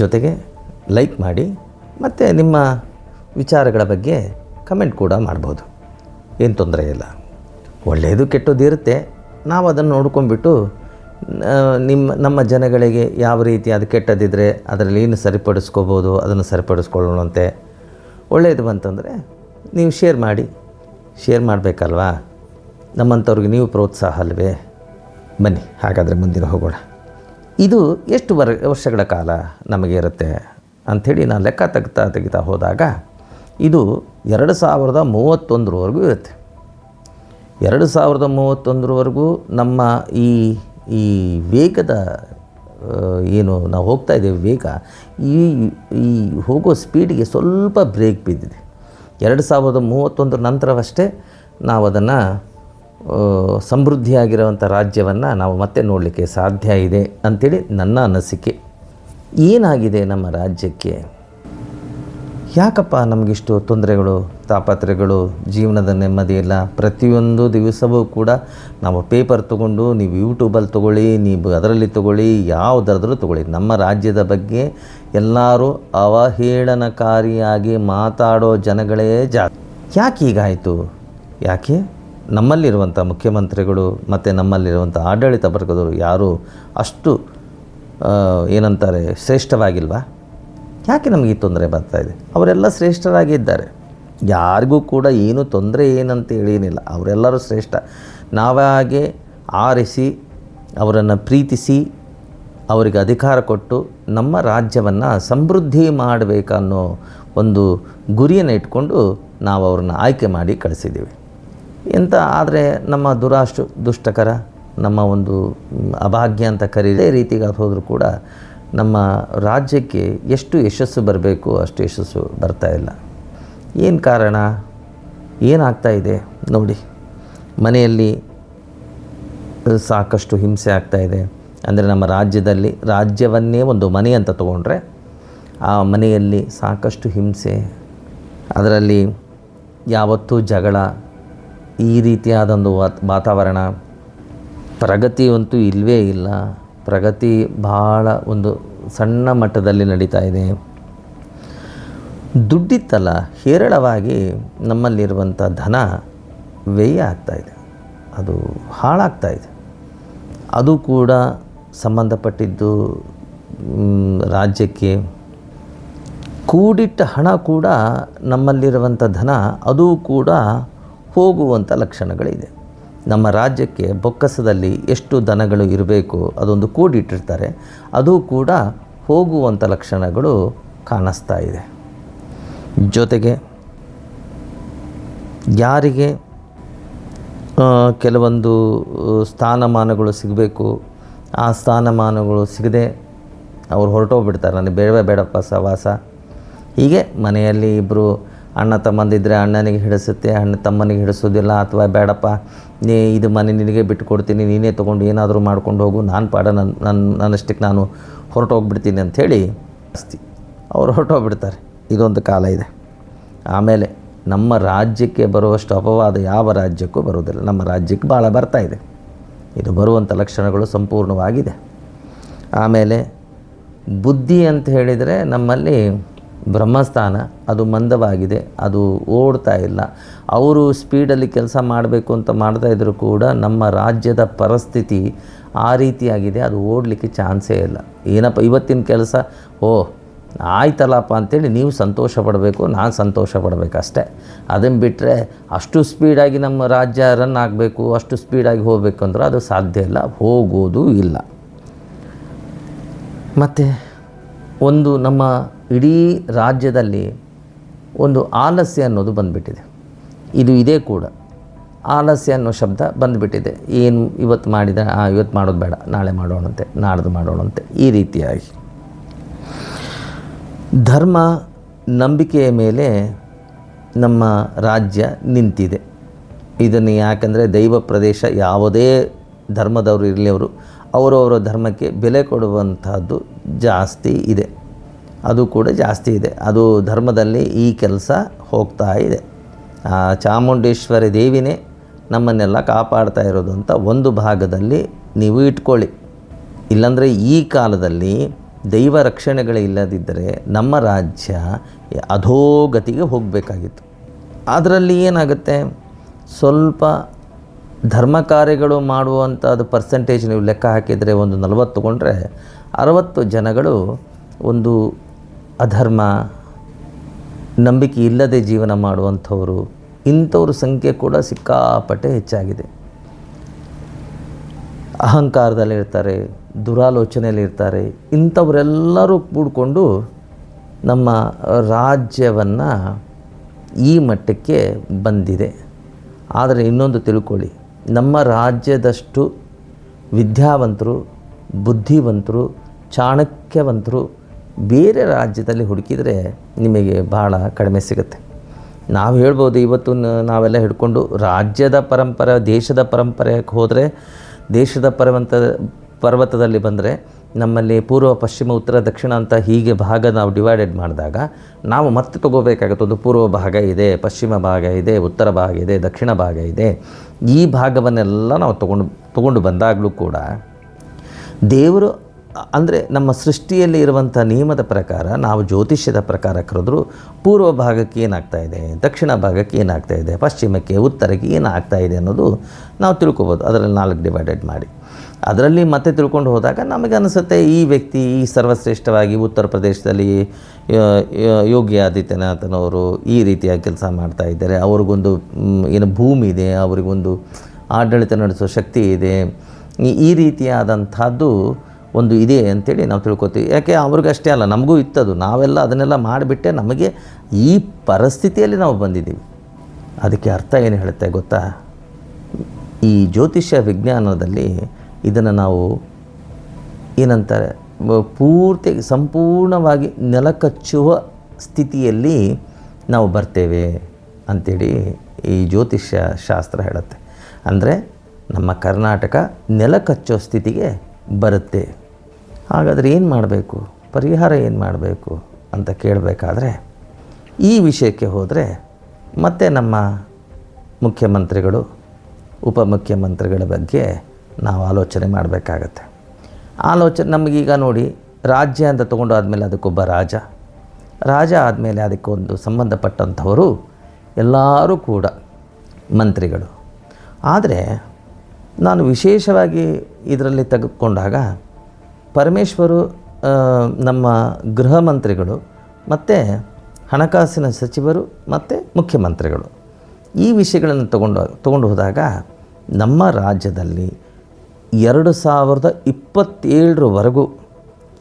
Speaker 1: ಜೊತೆಗೆ ಲೈಕ್ ಮಾಡಿ, ಮತ್ತು ನಿಮ್ಮ ವಿಚಾರಗಳ ಬಗ್ಗೆ ಕಮೆಂಟ್ ಕೂಡ ಮಾಡ್ಬೋದು. ಏನು ತೊಂದರೆ ಇಲ್ಲ. ಒಳ್ಳೆಯದು ಕೆಟ್ಟದ್ದು ಇರುತ್ತೆ. ನಾವು ಅದನ್ನು ನೋಡ್ಕೊಂಡ್ಬಿಟ್ಟು ನಿಮ್ಮ ನಮ್ಮ ಜನಗಳಿಗೆ ಯಾವ ರೀತಿ ಅದು ಕೆಟ್ಟದಿದ್ದರೆ ಅದರಲ್ಲಿ ಏನು ಸರಿಪಡಿಸ್ಕೋಬೋದು, ಅದನ್ನು ಸರಿಪಡಿಸ್ಕೊಳ್ಳೋಣಂತೆ. ಒಳ್ಳೆಯದು ಬಂತಂದರೆ ನೀವು ಶೇರ್ ಮಾಡಿ. ಶೇರ್ ಮಾಡಬೇಕಲ್ವಾ? ನಮ್ಮಂಥವ್ರಿಗೆ ನೀವು ಪ್ರೋತ್ಸಾಹ ಅಲ್ವೇ? ಬನ್ನಿ, ಹಾಗಾದರೆ ಮುಂದಿನ ಹೋಗೋಣ. ಇದು ಎಷ್ಟು ವರ್, ವರ್ಷಗಳ ಕಾಲ ನಮಗೆ ಇರುತ್ತೆ ಅಂಥೇಳಿ ನಾನು ಲೆಕ್ಕ ತೆಗ್ತಾ ತೆಗಿತಾ ಹೋದಾಗ ಇದು ಎರಡು ಸಾವಿರದ ಮೂವತ್ತೊಂದರವರೆಗೂ ಇರುತ್ತೆ. ಎರಡು ಸಾವಿರದ ಮೂವತ್ತೊಂದರವರೆಗೂ ನಮ್ಮ ಈ ಈ ವೇಗದ ಏನು ನಾವು ಹೋಗ್ತಾ ಇದ್ದೇವೆ ವೇಗ ಈ ಈ ಹೋಗೋ ಸ್ಪೀಡಿಗೆ ಸ್ವಲ್ಪ ಬ್ರೇಕ್ ಬಿದ್ದಿದೆ. ಎರಡು ಸಾವಿರದ ಮೂವತ್ತೊಂದರ ನಂತರವಷ್ಟೇ ನಾವು ಅದನ್ನು ಸಮೃದ್ಧಿಯಾಗಿರುವಂಥ ರಾಜ್ಯವನ್ನು ನಾವು ಮತ್ತೆ ನೋಡಲಿಕ್ಕೆ ಸಾಧ್ಯ ಇದೆ ಅಂಥೇಳಿ ನನ್ನ ಅನಿಸಿಕೆ. ಏನಾಗಿದೆ ನಮ್ಮ ರಾಜ್ಯಕ್ಕೆ? ಯಾಕಪ್ಪ ನಮಗಿಷ್ಟು ತೊಂದರೆಗಳು ತಾಪತ್ರೆಗಳು ಜೀವನದ ನೆಮ್ಮದಿ ಇಲ್ಲ? ಪ್ರತಿಯೊಂದು ದಿವಸವೂ ಕೂಡ ನಾವು ಪೇಪರ್ ತೊಗೊಂಡು ನೀವು ಯೂಟ್ಯೂಬಲ್ಲಿ ತೊಗೊಳ್ಳಿ, ನೀವು ಅದರಲ್ಲಿ ತೊಗೊಳ್ಳಿ ಯಾವುದಾದ್ರೂ ತೊಗೊಳ್ಳಿ. ನಮ್ಮ ರಾಜ್ಯದ ಬಗ್ಗೆ ಎಲ್ಲರೂ ಅವಹೇಳನಕಾರಿಯಾಗಿ ಮಾತಾಡೋ ಜನಗಳೇ ಜಾ ಯಾಕೆ ಹೀಗಾಯಿತು? ಯಾಕೆ? ನಮ್ಮಲ್ಲಿರುವಂಥ ಮುಖ್ಯಮಂತ್ರಿಗಳು ಮತ್ತು ನಮ್ಮಲ್ಲಿರುವಂಥ ಆಡಳಿತ ವರ್ಗದವರು ಯಾರು ಅಷ್ಟು ಏನಂತಾರೆ, ಶ್ರೇಷ್ಠವಾಗಿಲ್ವಾ? ಯಾಕೆ ನಮಗೆ ಈ ತೊಂದರೆ ಬರ್ತಾ ಇದೆ? ಅವರೆಲ್ಲ ಶ್ರೇಷ್ಠರಾಗಿದ್ದಾರೆ. ಯಾರಿಗೂ ಕೂಡ ಏನು ತೊಂದರೆ ಏನಂತ ಏನಿಲ್ಲ ಅವರೆಲ್ಲರೂ ಶ್ರೇಷ್ಠ. ನಾವಾಗೆ ಆರಿಸಿ, ಅವರನ್ನು ಪ್ರೀತಿಸಿ, ಅವರಿಗೆ ಅಧಿಕಾರ ಕೊಟ್ಟು ನಮ್ಮ ರಾಜ್ಯವನ್ನು ಸಮೃದ್ಧಿ ಮಾಡಬೇಕನ್ನೋ ಒಂದು ಗುರಿಯನ್ನು ಇಟ್ಕೊಂಡು ನಾವು ಅವ್ರನ್ನ ಆಯ್ಕೆ ಮಾಡಿ ಕಳಿಸಿದ್ದೀವಿ. ಎಂತ ಆದರೆ ನಮ್ಮ ದುರಾಷ್ಟು ದುಷ್ಟಕರ, ನಮ್ಮ ಒಂದು ಅಭಾಗ್ಯ ಅಂತ ಕರೀದೇ ರೀತಿಗೆ ಹೋದರೂ ಕೂಡ ನಮ್ಮ ರಾಜ್ಯಕ್ಕೆ ಎಷ್ಟು ಯಶಸ್ಸು ಬರಬೇಕು, ಅಷ್ಟು ಯಶಸ್ಸು ಬರ್ತಾ ಇಲ್ಲ. ಏನು ಕಾರಣ? ಏನಾಗ್ತಾ ಇದೆ? ನೋಡಿ, ಮನೆಯಲ್ಲಿ ಸಾಕಷ್ಟು ಹಿಂಸೆ ಆಗ್ತಾ ಇದೆ. ಅಂದರೆ ನಮ್ಮ ರಾಜ್ಯದಲ್ಲಿ ರಾಜ್ಯವನ್ನೇ ಒಂದು ಮನೆ ಅಂತ ತಗೊಂಡ್ರೆ, ಆ ಮನೆಯಲ್ಲಿ ಸಾಕಷ್ಟು ಹಿಂಸೆ, ಅದರಲ್ಲಿ ಯಾವತ್ತೂ ಜಗಳ, ಈ ರೀತಿಯಾದೊಂದು ಒಂದು ವಾತಾವರಣ, ಪ್ರಗತಿಯಂತೂ ಇಲ್ಲವೇ ಇಲ್ಲ. ಪ್ರಗತಿ ಭಾಳ ಒಂದು ಸಣ್ಣ ಮಟ್ಟದಲ್ಲಿ ನಡೀತಾ ಇದೆ. ದುಡ್ಡಿತ್ತಲ್ಲ, ಹೇರಳವಾಗಿ ನಮ್ಮಲ್ಲಿರುವಂಥ ಧನ ವ್ಯಯ ಇದೆ. ಅದು ಹಾಳಾಗ್ತಾ ಇದೆ. ಅದು ಕೂಡ ಸಂಬಂಧಪಟ್ಟಿದ್ದು ರಾಜ್ಯಕ್ಕೆ ಕೂಡಿಟ್ಟ ಹಣ ಕೂಡ ನಮ್ಮಲ್ಲಿರುವಂಥ ಧನ, ಅದು ಕೂಡ ಹೋಗುವಂಥ ಲಕ್ಷಣಗಳಿದೆ. ನಮ್ಮ ರಾಜ್ಯಕ್ಕೆ ಬೊಕ್ಕಸದಲ್ಲಿ ಎಷ್ಟು ದನಗಳು ಇರಬೇಕು ಅದೊಂದು ಕೂಡಿಟ್ಟಿರ್ತಾರೆ. ಅದು ಕೂಡ ಹೋಗುವಂಥ ಲಕ್ಷಣಗಳು ಕಾಣಿಸ್ತಾ ಇದೆ. ಜೊತೆಗೆ ಯಾರಿಗೆ ಕೆಲವೊಂದು ಸ್ಥಾನಮಾನಗಳು ಸಿಗಬೇಕು, ಆ ಸ್ಥಾನಮಾನಗಳು ಸಿಗದೆ ಅವ್ರು ಹೊರಟೋಗ್ಬಿಡ್ತಾರೆ. ನನಗೆ ಬೇಡವೇ ಬೇಡಪ್ಪ ಸವಾಸ ಹೀಗೆ ಮನೆಯಲ್ಲಿ ಇಬ್ಬರು ಅಣ್ಣ ತಮ್ಮಂದಿದ್ದರೆ ಅಣ್ಣನಿಗೆ ಹಿಡಿಸುತ್ತೆ, ಅಣ್ಣ ತಮ್ಮನಿಗೆ ಹಿಡಿಸೋದಿಲ್ಲ ಅಥವಾ ಬೇಡಪ್ಪ, ನೀ ಇದು ಮನೆ ನಿನಗೆ ಬಿಟ್ಟು ಕೊಡ್ತೀನಿ ನೀನೇ ತೊಗೊಂಡು ಏನಾದರೂ ಮಾಡ್ಕೊಂಡು ಹೋಗು, ನಾನು ಪಾಡ ನನ್ನ ನನ್ನ ನನ್ನಷ್ಟಕ್ಕೆ ನಾನು ಹೊರಟೋಗ್ಬಿಡ್ತೀನಿ ಅಂಥೇಳಿ ಅಸ್ತಿ ಅವ್ರು ಹೊರಟೋಗ್ಬಿಡ್ತಾರೆ. ಇದೊಂದು ಕಾಲ ಇದೆ. ಆಮೇಲೆ ನಮ್ಮ ರಾಜ್ಯಕ್ಕೆ ಬರುವಷ್ಟು ಅಪವಾದ ಯಾವ ರಾಜ್ಯಕ್ಕೂ ಬರುವುದಿಲ್ಲ. ನಮ್ಮ ರಾಜ್ಯಕ್ಕೆ ಭಾಳ ಬರ್ತಾ ಇದೆ. ಇದು ಬರುವಂಥ ಲಕ್ಷಣಗಳು ಸಂಪೂರ್ಣವಾಗಿದೆ. ಆಮೇಲೆ ಬುದ್ಧಿ ಅಂತ ಹೇಳಿದರೆ ನಮ್ಮಲ್ಲಿ ಬ್ರಹ್ಮಸ್ಥಾನ, ಅದು ಮಂದವಾಗಿದೆ, ಅದು ಓಡ್ತಾ ಇಲ್ಲ. ಅವರು ಸ್ಪೀಡಲ್ಲಿ ಕೆಲಸ ಮಾಡಬೇಕು ಅಂತ ಮಾಡ್ತಾ ಇದ್ದರೂ ಕೂಡ ನಮ್ಮ ರಾಜ್ಯದ ಪರಿಸ್ಥಿತಿ ಆ ರೀತಿಯಾಗಿದೆ, ಅದು ಓಡಲಿಕ್ಕೆ ಚಾನ್ಸೇ ಇಲ್ಲ. ಏನಪ್ಪ, ಇವತ್ತಿನ ಕೆಲಸ, ಓ, ಆಯ್ತಲ್ಲಪ್ಪ ಅಂತೇಳಿ ನೀವು ಸಂತೋಷ ಪಡಬೇಕು ನಾನು ಸಂತೋಷ ಪಡಬೇಕಷ್ಟೇ ಅದನ್ನು ಬಿಟ್ಟರೆ ಅಷ್ಟು ಸ್ಪೀಡಾಗಿ ನಮ್ಮ ರಾಜ್ಯ ರನ್ ಆಗಬೇಕು, ಅಷ್ಟು ಸ್ಪೀಡಾಗಿ ಹೋಗಬೇಕು ಅಂದ್ರೆ ಅದು ಸಾಧ್ಯ ಇಲ್ಲ, ಹೋಗೋದು ಇಲ್ಲ. ಮತ್ತು, ಒಂದು ನಮ್ಮ ಇಡೀ ರಾಜ್ಯದಲ್ಲಿ ಒಂದು ಆಲಸ್ಯ ಅನ್ನೋದು ಬಂದುಬಿಟ್ಟಿದೆ. ಇದು ಇದೇ ಕೂಡ. ಆಲಸ್ಯ ಅನ್ನೋ ಶಬ್ದ ಬಂದುಬಿಟ್ಟಿದೆ. ಏನು ಇವತ್ತು ಮಾಡಿದ ಇವತ್ತು ಮಾಡೋದು ಬೇಡ, ನಾಳೆ ಮಾಡೋಣಂತೆ, ನಾಡ್ದು ಮಾಡೋಣಂತೆ, ಈ ರೀತಿಯಾಗಿ. ಧರ್ಮ ನಂಬಿಕೆಯ ಮೇಲೆ ನಮ್ಮ ರಾಜ್ಯ ನಿಂತಿದೆ. ಇದನ್ನು ಯಾಕಂದರೆ ದೈವ ಪ್ರದೇಶ ಯಾವುದೇ ಧರ್ಮದವರು ಇರಲಿ ಅವರು, ಅವರವರ ಧರ್ಮಕ್ಕೆ ಬೆಲೆ ಕೊಡುವಂಥದ್ದು ಜಾಸ್ತಿ ಇದೆ. ಅದು ಕೂಡ ಜಾಸ್ತಿ ಇದೆ. ಅದು ಧರ್ಮದಲ್ಲಿ ಈ ಕೆಲಸ ಹೋಗ್ತಾ ಇದೆ. ಆ ಚಾಮುಂಡೇಶ್ವರಿ ದೇವಿನೇ ನಮ್ಮನ್ನೆಲ್ಲ ಕಾಪಾಡ್ತಾ ಇರೋದು ಅಂತ ಒಂದು ಭಾಗದಲ್ಲಿ ನೀವು ಇಟ್ಕೊಳ್ಳಿ. ಇಲ್ಲಾಂದರೆ ಈ ಕಾಲದಲ್ಲಿ ದೈವ ರಕ್ಷಣೆಗಳೇ ಇಲ್ಲದಿದ್ದರೆ ನಮ್ಮ ರಾಜ್ಯ ಅಧೋಗತಿಗೆ ಹೋಗಬೇಕಾಗಿತ್ತು. ಅದರಲ್ಲಿ ಏನಾಗುತ್ತೆ? ಸ್ವಲ್ಪ ಧರ್ಮ ಕಾರ್ಯಗಳು ಮಾಡುವಂಥದ್ದು ಪರ್ಸೆಂಟೇಜ್ ನೀವು ಲೆಕ್ಕ ಹಾಕಿದರೆ ಒಂದು ನಲವತ್ತು ತಗೊಂಡ್ರೆ ಅರವತ್ತು ಜನಗಳು ಒಂದು ಅಧರ್ಮ, ನಂಬಿಕೆ ಇಲ್ಲದೆ ಜೀವನ ಮಾಡುವಂಥವರು, ಇಂಥವ್ರ ಸಂಖ್ಯೆ ಕೂಡ ಸಿಕ್ಕಾಪಟ್ಟೆ ಹೆಚ್ಚಾಗಿದೆ. ಅಹಂಕಾರದಲ್ಲಿರ್ತಾರೆ ದುರಾಲೋಚನೆಯಲ್ಲಿರ್ತಾರೆ ಇಂಥವರೆಲ್ಲರೂ ಕೂಡಿಕೊಂಡು ನಮ್ಮ ರಾಜ್ಯವನ್ನು ಈ ಮಟ್ಟಕ್ಕೆ ಬಂದಿದೆ. ಆದರೆ ಇನ್ನೊಂದು ತಿಳ್ಕೊಳ್ಳಿ, ನಮ್ಮ ರಾಜ್ಯದಷ್ಟು ವಿದ್ಯಾವಂತರು, ಬುದ್ಧಿವಂತರು, ಚಾಣಕ್ಯವಂತರು ಬೇರೆ ರಾಜ್ಯದಲ್ಲಿ ಹುಡುಕಿದರೆ ನಿಮಗೆ ಭಾಳ ಕಡಿಮೆ ಸಿಗುತ್ತೆ. ನಾವು ಹೇಳ್ಬೋದು ಇವತ್ತು ನಾವೆಲ್ಲ ಹಿಡ್ಕೊಂಡು ರಾಜ್ಯದ ಪರಂಪರೆ, ದೇಶದ ಪರಂಪರೆಗೆ ಹೋದರೆ, ದೇಶದ ಪರ್ವಂತ, ಪರ್ವತದಲ್ಲಿ ಬಂದರೆ ನಮ್ಮಲ್ಲಿ ಪೂರ್ವ, ಪಶ್ಚಿಮ, ಉತ್ತರ, ದಕ್ಷಿಣ ಅಂತ ಹೀಗೆ ಭಾಗ ನಾವು ಡಿವೈಡೆಡ್ ಮಾಡಿದಾಗ ನಾವು ಮತ್ತೆ ತಗೋಬೇಕಾಗುತ್ತೆ. ಒಂದು ಪೂರ್ವ ಭಾಗ ಇದೆ, ಪಶ್ಚಿಮ ಭಾಗ ಇದೆ, ಉತ್ತರ ಭಾಗ ಇದೆ, ದಕ್ಷಿಣ ಭಾಗ ಇದೆ. ಈ ಭಾಗವನ್ನೆಲ್ಲ ನಾವು ತಗೊಂಡು ತಗೊಂಡು ಬಂದಾಗಲೂ ಕೂಡ ದೇವರು ಅಂದರೆ ನಮ್ಮ ಸೃಷ್ಟಿಯಲ್ಲಿ ಇರುವಂಥ ನಿಯಮದ ಪ್ರಕಾರ ನಾವು ಜ್ಯೋತಿಷ್ಯದ ಪ್ರಕಾರ ಕರೆದ್ರೂ ಪೂರ್ವ ಭಾಗಕ್ಕೆ ಏನಾಗ್ತಾ ಇದೆ, ದಕ್ಷಿಣ ಭಾಗಕ್ಕೆ ಏನಾಗ್ತಾ ಇದೆ, ಪಶ್ಚಿಮಕ್ಕೆ, ಉತ್ತರಕ್ಕೆ ಏನಾಗ್ತಾ ಇದೆ ಅನ್ನೋದು ನಾವು ತಿಳ್ಕೊಬೋದು. ಅದರಲ್ಲಿ ನಾಲ್ಕು ಡಿವೈಡೆಡ್ ಮಾಡಿ. ಅದರಲ್ಲಿ ಮತ್ತೆ ತಿಳ್ಕೊಂಡು ಹೋದಾಗ ನಮಗೆ ಅನಿಸುತ್ತೆ ಈ ವ್ಯಕ್ತಿ ಈ ಸರ್ವಶ್ರೇಷ್ಠವಾಗಿ ಉತ್ತರ ಪ್ರದೇಶದಲ್ಲಿ ಯೋಗಿ ಆದಿತ್ಯನಾಥನವರು ಈ ರೀತಿಯಾಗಿ ಕೆಲಸ ಮಾಡ್ತಾ ಇದ್ದಾರೆ. ಅವ್ರಿಗೊಂದು ಏನು ಭೂಮಿ ಇದೆ, ಅವರಿಗೊಂದು ಆಡಳಿತ ನಡೆಸೋ ಶಕ್ತಿ ಇದೆ. ಈ ರೀತಿಯಾದಂಥದ್ದು ಒಂದು ಇದೆ ಅಂತೇಳಿ ನಾವು ತಿಳ್ಕೊತೀವಿ. ಯಾಕೆ ಅವ್ರಿಗಷ್ಟೇ ಅಲ್ಲ, ನಮಗೂ ಇತ್ತದು. ನಾವೆಲ್ಲ ಅದನ್ನೆಲ್ಲ ಮಾಡಿಬಿಟ್ಟೆ ನಮಗೆ ಈ ಪರಿಸ್ಥಿತಿಯಲ್ಲಿ ನಾವು ಬಂದಿದ್ದೀವಿ. ಅದಕ್ಕೆ ಅರ್ಥ ಏನು ಹೇಳುತ್ತೆ ಗೊತ್ತಾ? ಈ ಜ್ಯೋತಿಷ್ಯ ವಿಜ್ಞಾನದಲ್ಲಿ ಇದನ್ನು ನಾವು ಏನಂತಾರೆ? ಪೂರ್ತಿ ಸಂಪೂರ್ಣವಾಗಿ ನೆಲಕಚ್ಚುವ ಸ್ಥಿತಿಯಲ್ಲಿ ನಾವು ಬರ್ತೇವೆ ಅಂಥೇಳಿ ಈ ಜ್ಯೋತಿಷ್ಯ ಶಾಸ್ತ್ರ ಹೇಳುತ್ತೆ. ಅಂದರೆ ನಮ್ಮ ಕರ್ನಾಟಕ ನೆಲಕಚ್ಚೋ ಸ್ಥಿತಿಗೆ ಬರುತ್ತೆ. ಹಾಗಾದರೆ ಏನು ಮಾಡಬೇಕು? ಪರಿಹಾರ ಏನು ಮಾಡಬೇಕು ಅಂತ ಕೇಳಬೇಕಾದ್ರೆ ಈ ವಿಷಯಕ್ಕೆ ಹೋದರೆ ಮತ್ತೆ ನಮ್ಮ ಮುಖ್ಯಮಂತ್ರಿಗಳು, ಉಪಮುಖ್ಯಮಂತ್ರಿಗಳ ಬಗ್ಗೆ ನಾವು ಆಲೋಚನೆ ಮಾಡಬೇಕಾಗತ್ತೆ. ಆಲೋಚನೆ ನಮಗೀಗ ನೋಡಿ, ರಾಜ್ಯ ಅಂತ ತೊಗೊಂಡು ಆದಮೇಲೆ ಅದಕ್ಕೊಬ್ಬ ರಾಜ. ರಾಜ ಆದಮೇಲೆ ಅದಕ್ಕೊಂದು ಸಂಬಂಧಪಟ್ಟಂಥವರು ಎಲ್ಲರೂ ಕೂಡ ಮಂತ್ರಿಗಳು. ಆದರೆ ನಾನು ವಿಶೇಷವಾಗಿ ಇದರಲ್ಲಿ ತೆಗೆದುಕೊಂಡಾಗ ಪರಮೇಶ್ವರು ನಮ್ಮ ಗೃಹ ಮಂತ್ರಿಗಳು, ಮತ್ತು ಹಣಕಾಸಿನ ಸಚಿವರು, ಮತ್ತು ಮುಖ್ಯಮಂತ್ರಿಗಳು. ಈ ವಿಷಯಗಳನ್ನು ತಗೊಂಡು ತಗೊಂಡು ಹೋದಾಗ ನಮ್ಮ ರಾಜ್ಯದಲ್ಲಿ ಎರಡು ಸಾವಿರದ ಇಪ್ಪತ್ತೇಳರವರೆಗೂ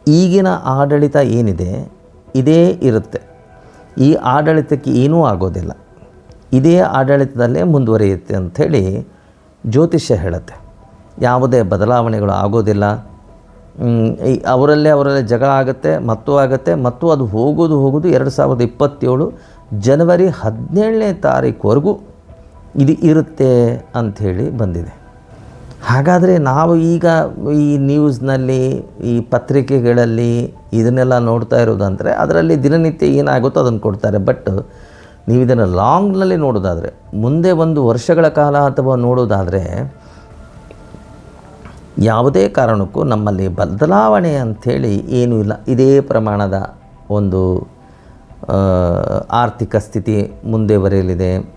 Speaker 1: ಈಗಿನ ಆಡಳಿತ ಏನಿದೆ, ಇದೇ ಇರುತ್ತೆ. ಈ ಆಡಳಿತಕ್ಕೆ ಏನೂ ಆಗೋದಿಲ್ಲ. ಇದೇ ಆಡಳಿತದಲ್ಲೇ ಮುಂದುವರಿಯುತ್ತೆ ಅಂಥೇಳಿ ಜ್ಯೋತಿಷ್ಯ ಹೇಳುತ್ತೆ. ಯಾವುದೇ ಬದಲಾವಣೆಗಳು ಆಗೋದಿಲ್ಲ. ಅವರಲ್ಲೇ ಅವರಲ್ಲೇ ಜಗಳ ಆಗುತ್ತೆ, ಮತ್ತು ಆಗುತ್ತೆ, ಮತ್ತು ಅದು ಹೋಗೋದು ಹೋಗೋದು ಎರಡು ಸಾವಿರದ ಇಪ್ಪತ್ತೇಳು ಜನವರಿ ಹದಿನೇಳನೇ ತಾರೀಕುವರೆಗೂ ಇದು ಇರುತ್ತೆ ಅಂಥೇಳಿ ಬಂದಿದೆ. ಹಾಗಾದರೆ ನಾವು ಈಗ ಈ ನ್ಯೂಸ್ನಲ್ಲಿ, ಈ ಪತ್ರಿಕೆಗಳಲ್ಲಿ ಇದನ್ನೆಲ್ಲ ನೋಡ್ತಾ ಇರೋದಂದರೆ ಅದರಲ್ಲಿ ದಿನನಿತ್ಯ ಏನಾಗುತ್ತೋ ಅದನ್ನು ಕೊಡ್ತಾರೆ. ಬಟ್ ನೀವು ಇದನ್ನು ಲಾಂಗ್ನಲ್ಲಿ ನೋಡೋದಾದರೆ, ಮುಂದೆ ಒಂದು ವರ್ಷಗಳ ಕಾಲ ಅಥವಾ ನೋಡೋದಾದರೆ ಯಾವುದೇ ಕಾರಣಕ್ಕೂ ನಮ್ಮಲ್ಲಿ ಬದಲಾವಣೆ ಅಂಥೇಳಿ ಏನೂ ಇಲ್ಲ. ಇದೇ ಪ್ರಮಾಣದ ಒಂದು ಆರ್ಥಿಕ ಸ್ಥಿತಿ ಮುಂದೆ ಬರೆಯಲಿದೆ.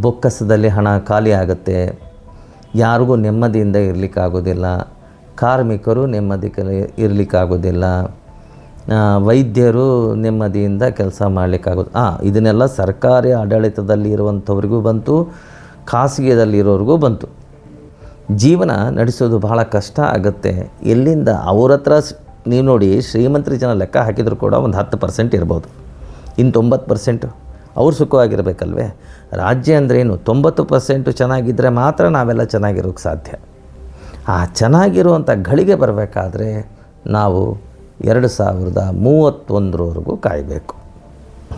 Speaker 1: ಬೊಕ್ಕಸದಲ್ಲಿ ಹಣ ಖಾಲಿ ಆಗುತ್ತೆ. ಯಾರಿಗೂ ನೆಮ್ಮದಿಯಿಂದ ಇರಲಿಕ್ಕಾಗೋದಿಲ್ಲ. ಕಾರ್ಮಿಕರು ನೆಮ್ಮದಿ ಇರಲಿಕ್ಕಾಗೋದಿಲ್ಲ. ಆ, ವೈದ್ಯರು ನೆಮ್ಮದಿಯಿಂದ ಕೆಲಸ ಮಾಡಲಿಕ್ಕಾಗೋದು. ಹಾಂ ಇದನ್ನೆಲ್ಲ ಸರ್ಕಾರಿ ಆಡಳಿತದಲ್ಲಿ ಇರುವಂಥವ್ರಿಗೂ ಬಂತು ಖಾಸಗಿಯದಲ್ಲಿರೋರಿಗೂ ಬಂತು. ಜೀವನ ನಡೆಸೋದು ಬಹಳ ಕಷ್ಟ ಆಗುತ್ತೆ. ಎಲ್ಲಿಂದ ಅವ್ರ ಹತ್ರ ನೀವು ನೋಡಿ ಶ್ರೀಮಂತರ ಜನ ಲೆಕ್ಕ ಹಾಕಿದರೂ ಕೂಡ ಒಂದು ಹತ್ತು ಪರ್ಸೆಂಟ್ ಇರ್ಬೋದು. ಇನ್ನು ತೊಂಬತ್ತು ಪರ್ಸೆಂಟು ಅವ್ರು ಸುಖವಾಗಿರಬೇಕಲ್ವೇ? ರಾಜ್ಯ ಅಂದ್ರೇನು? ತೊಂಬತ್ತು ಪರ್ಸೆಂಟು ಚೆನ್ನಾಗಿದ್ದರೆ ಮಾತ್ರ ನಾವೆಲ್ಲ ಚೆನ್ನಾಗಿರೋಕ್ಕೆ ಸಾಧ್ಯ. ಆ ಚೆನ್ನಾಗಿರುವಂಥ ಗಳಿಗೆ ಬರಬೇಕಾದ್ರೆ ನಾವು ಎರಡು ಸಾವಿರದ ಮೂವತ್ತೊಂದರವರೆಗೂ ಕಾಯಬೇಕು.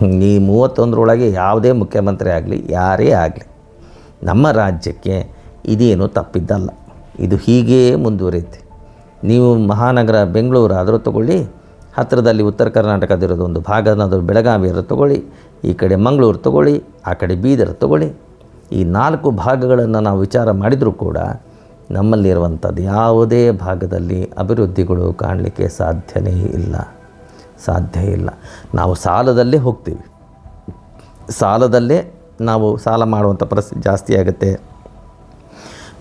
Speaker 1: ಈ ಮೂವತ್ತೊಂದರೊಳಗೆ ಯಾವುದೇ ಮುಖ್ಯಮಂತ್ರಿ ಆಗಲಿ, ಯಾರೇ ಆಗಲಿ, ನಮ್ಮ ರಾಜ್ಯಕ್ಕೆ ಇದೇನು ತಪ್ಪಿದ್ದಲ್ಲ. ಇದು ಹೀಗೇ ಮುಂದುವರಿಯುತ್ತೆ. ನೀವು ಮಹಾನಗರ ಬೆಂಗಳೂರು ಆದರೂ ತಗೊಳ್ಳಿ, ಹತ್ತಿರದಲ್ಲಿ ಉತ್ತರ ಕರ್ನಾಟಕದಿರೋದು ಒಂದು ಭಾಗನಾದರೂ ಬೆಳಗಾವಿಯರು ತಗೊಳ್ಳಿ, ಈ ಕಡೆ ಮಂಗಳೂರು ತಗೊಳ್ಳಿ, ಆ ಕಡೆ ಬೀದರ್ ತಗೊಳ್ಳಿ, ಈ ನಾಲ್ಕು ಭಾಗಗಳನ್ನು ನಾವು ವಿಚಾರ ಮಾಡಿದರೂ ಕೂಡ ನಮ್ಮಲ್ಲಿರುವಂಥದ್ದು ಯಾವುದೇ ಭಾಗದಲ್ಲಿ ಅಭಿವೃದ್ಧಿಗಳು ಕಾಣಲಿಕ್ಕೆ ಸಾಧ್ಯವೇ ಇಲ್ಲ. ಸಾಧ್ಯ ಇಲ್ಲ. ನಾವು ಸಾಲದಲ್ಲೇ ಹೋಗ್ತೀವಿ. ಸಾಲದಲ್ಲೇ ನಾವು ಸಾಲ ಮಾಡುವಂಥ ಪರಿಸ್ಥಿತಿ ಜಾಸ್ತಿ ಆಗುತ್ತೆ.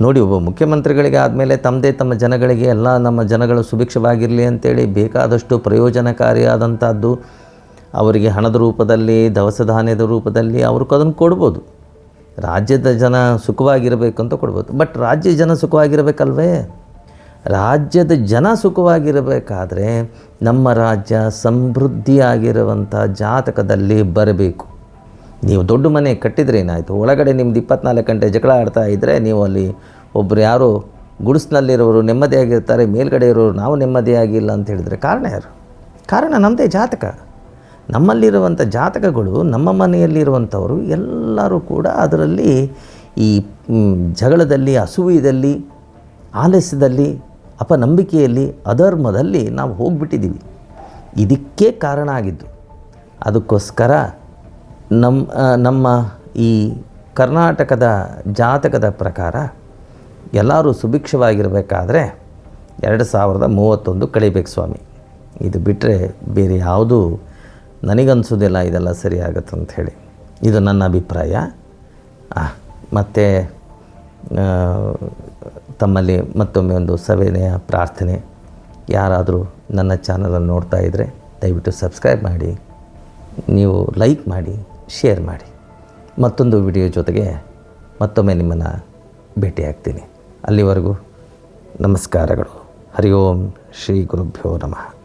Speaker 1: ನೋಡಿ, ಒಬ್ಬ ಮುಖ್ಯಮಂತ್ರಿಗಳಿಗೆ ಆದಮೇಲೆ ತಮ್ಮದೇ ತಮ್ಮ ಜನಗಳಿಗೆ ಎಲ್ಲ ನಮ್ಮ ಜನಗಳು ಸುಭಿಕ್ಷವಾಗಿರಲಿ ಅಂತೇಳಿ ಬೇಕಾದಷ್ಟು ಪ್ರಯೋಜನಕಾರಿಯಾದಂಥದ್ದು ಅವರಿಗೆ ಹಣದ ರೂಪದಲ್ಲಿ, ದವಸ ಧಾನ್ಯದ ರೂಪದಲ್ಲಿ ಅವ್ರಿಗೂ ಅದನ್ನು ಕೊಡ್ಬೋದು. ರಾಜ್ಯದ ಜನ ಸುಖವಾಗಿರಬೇಕು ಅಂತ ಕೊಡ್ಬೋದು. ಬಟ್ ರಾಜ್ಯ ಜನ ಸುಖವಾಗಿರಬೇಕಲ್ವೇ? ರಾಜ್ಯದ ಜನ ಸುಖವಾಗಿರಬೇಕಾದ್ರೆ ನಮ್ಮ ರಾಜ್ಯ ಸಮೃದ್ಧಿಯಾಗಿರುವಂಥ ಜಾತಕದಲ್ಲಿ ಬರಬೇಕು. ನೀವು ದೊಡ್ಡ ಮನೆ ಕಟ್ಟಿದ್ರೆ ಏನಾಯಿತು? ಒಳಗಡೆ ನಿಮ್ದು ಇಪ್ಪತ್ನಾಲ್ಕು ಗಂಟೆ ಜಗಳ ಆಡ್ತಾ ಇದ್ದರೆ ನೀವು ಅಲ್ಲಿ ಒಬ್ಬರು ಯಾರೋ ಗುಡಿಸ್ನಲ್ಲಿರೋರು ನೆಮ್ಮದಿಯಾಗಿರ್ತಾರೆ ಮೇಲ್ಗಡೆ ಇರೋರು ನಾವು ನೆಮ್ಮದಿಯಾಗಿಲ್ಲ ಅಂತ ಹೇಳಿದರೆ ಕಾರಣ ಯಾರು? ಕಾರಣ ನಮ್ಮದೇ ಜಾತಕ. ನಮ್ಮಲ್ಲಿರುವಂಥ ಜಾತಕಗಳು, ನಮ್ಮ ಮನೆಯಲ್ಲಿರುವಂಥವರು ಎಲ್ಲರೂ ಕೂಡ ಅದರಲ್ಲಿ ಈ ಜಗಳದಲ್ಲಿ ಅಸೂಯದಲ್ಲಿ ಆಲಸ್ಯದಲ್ಲಿ, ಅಪನಂಬಿಕೆಯಲ್ಲಿ, ಅಧರ್ಮದಲ್ಲಿ ನಾವು ಹೋಗ್ಬಿಟ್ಟಿದ್ದೀವಿ. ಇದಕ್ಕೆ ಕಾರಣ ಆಗಿದ್ದು. ಅದಕ್ಕೋಸ್ಕರ ನಮ್ಮ ನಮ್ಮ ಈ ಕರ್ನಾಟಕದ ಜಾತಕದ ಪ್ರಕಾರ ಎಲ್ಲರೂ ಸುಭಿಕ್ಷವಾಗಿರಬೇಕಾದ್ರೆ ಎರಡು ಸಾವಿರದ ಮೂವತ್ತೊಂದು ಕಳಿಬೇಕು ಸ್ವಾಮಿ. ಇದು ಬಿಟ್ಟರೆ ಬೇರೆ ಯಾವುದೂ ನನಗನ್ಸೋದಿಲ್ಲ, ಇದೆಲ್ಲ ಸರಿ ಆಗುತ್ತೆ ಅಂತ ಹೇಳಿ. ಇದು ನನ್ನ ಅಭಿಪ್ರಾಯ. ಮತ್ತು ತಮ್ಮಲ್ಲಿ ಮತ್ತೊಮ್ಮೆ ಒಂದು ಸವೇನೆಯ ಪ್ರಾರ್ಥನೆ. ಯಾರಾದರೂ ನನ್ನ ಚಾನಲನ್ನು ನೋಡ್ತಾ ಇದ್ದರೆ ದಯವಿಟ್ಟು ಸಬ್ಸ್ಕ್ರೈಬ್ ಮಾಡಿ, ನೀವು ಲೈಕ್ ಮಾಡಿ. ಶೇರ್ ಮಾಡಿ. ಮತ್ತೊಂದು ವಿಡಿಯೋ ಜೊತೆಗೆ ಮತ್ತೊಮ್ಮೆ ನಿಮ್ಮನ್ನು ಭೇಟಿಯಾಗ್ತೀನಿ. ಅಲ್ಲಿವರೆಗೂ ನಮಸ್ಕಾರಗಳು. ಹರಿ ಓಂ ಶ್ರೀ ಗುರುಭ್ಯೋ ನಮಃ.